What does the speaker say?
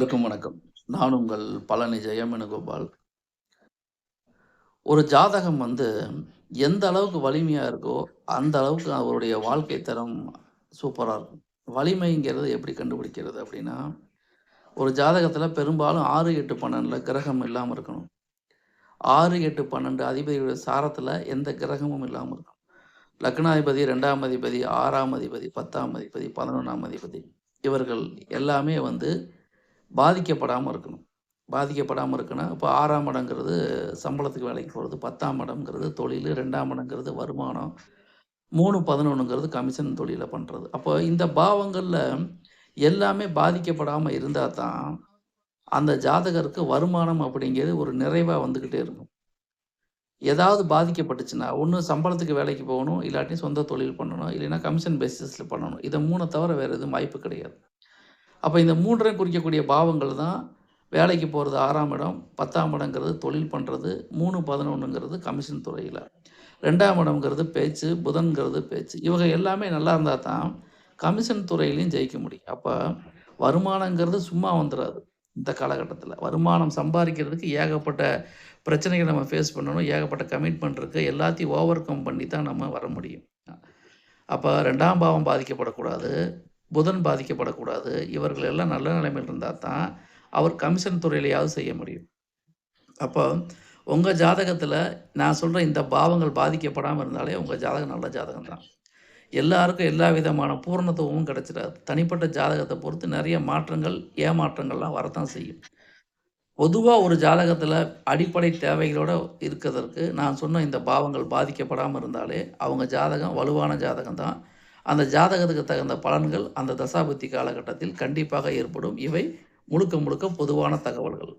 அனைவருக்கும் வணக்கம். நான் உங்கள் பழனி ஜெயமேனுகோபால். ஒரு ஜாதகம் வந்து எந்த அளவுக்கு வலிமையாக இருக்கோ அந்த அளவுக்கு அவருடைய வாழ்க்கை தரம் சூப்பராக இருக்கும். வலிமைங்கிறது எப்படி கண்டுபிடிக்கிறது அப்படின்னா ஒரு ஜாதகத்தில் பெரும்பாலும் ஆறு எட்டு பன்னெண்டில் கிரகம் இல்லாமல் இருக்கணும். ஆறு எட்டு பன்னெண்டு அதிபதியுடைய சாரத்தில் எந்த கிரகமும் இல்லாமல் இருக்கணும். லக்னாதிபதி ரெண்டாம் அதிபதி ஆறாம் அதிபதி பத்தாம் அதிபதி பதினொன்றாம் அதிபதி இவர்கள் எல்லாமே வந்து பாதிக்கப்படாமல் இருக்கணும். பாதிக்கப்படாமல் இருக்கணும் இப்போ ஆறாம் இடங்கிறது சம்பளத்துக்கு வேலைக்கு போகிறது பத்தாம் இடம்ங்கிறது தொழில் ரெண்டாம் இடங்கிறது வருமானம் மூணு பதினொன்றுங்கிறது கமிஷன் தொழிலை பண்ணுறது அப்போ இந்த பாவங்களில் எல்லாமே பாதிக்கப்படாமல் இருந்தால் தான் அந்த ஜாதகருக்கு வருமானம் அப்படிங்கிறது ஒரு நிறைவாக வந்துக்கிட்டே இருக்கும். ஏதாவது பாதிக்கப்பட்டுச்சுன்னா ஒன்று சம்பளத்துக்கு வேலைக்கு போகணும் இல்லாட்டி சொந்த தொழில் பண்ணணும் இல்லைன்னா கமிஷன் பேசிஸில் பண்ணணும். இதை மூணை தவிர வேறு எதுவும் வாய்ப்பு கிடையாது. அப்போ இந்த மூன்றையும் குறிக்கக்கூடிய பாவங்கள் தான் வேலைக்கு போகிறது ஆறாம் இடம் பத்தாம் இடங்கிறது தொழில் பண்ணுறது மூணு பதினொன்றுங்கிறது கமிஷன் துறையில். ரெண்டாம் இடம்ங்கிறது பேச்சு புதன்கிறது பேச்சு. இவங்க எல்லாமே நல்லா இருந்தால் தான் கமிஷன் துறையிலையும் ஜெயிக்க முடியும். அப்போ வருமானங்கிறது சும்மா வந்துடாது இந்த காலகட்டத்தில். வருமானம் சம்பாதிக்கிறதுக்கு ஏகப்பட்ட பிரச்சனைகளை நம்ம ஃபேஸ் பண்ணணும். ஏகப்பட்ட கமிட்மெண்ட் இருக்குது எல்லாத்தையும் ஓவர் கம் பண்ணி தான் நம்ம வர முடியும். அப்போ ரெண்டாம் பாவம் பாதிக்கப்படக்கூடாது. புதன் பாதிக்கப்படக்கூடாது. இவர்கள் எல்லாம் நல்ல நிலைமையில் இருந்தால் தான் அவர் கமிஷன் துறையிலையாவது செய்ய முடியும். அப்போ உங்கள் ஜாதகத்தில் நான் சொல்கிற இந்த பாவங்கள் பாதிக்கப்படாமல் இருந்தாலே உங்கள் ஜாதகம் நல்ல ஜாதகம் தான். எல்லாருக்கும் எல்லா விதமான பூர்ணத்துவமும் கிடச்சிடாது. தனிப்பட்ட ஜாதகத்தை பொறுத்து நிறைய மாற்றங்கள் ஏமாற்றங்கள்லாம் வரத்தான் செய்யும். பொதுவாக ஒரு ஜாதகத்தில் அடிப்படை தேவைகளோடு இருக்கிறதற்கு நான் சொன்ன இந்த பாவங்கள் பாதிக்கப்படாமல் இருந்தாலே அவங்க ஜாதகம் வலுவான ஜாதகம் தான். அந்த ஜாதகத்துக்கு தகுந்த பலன்கள் அந்த தசாபுத்தி காலகட்டத்தில் கண்டிப்பாக ஏற்படும். இவை முழுக்க முழுக்க பொதுவான தகவல்கள்.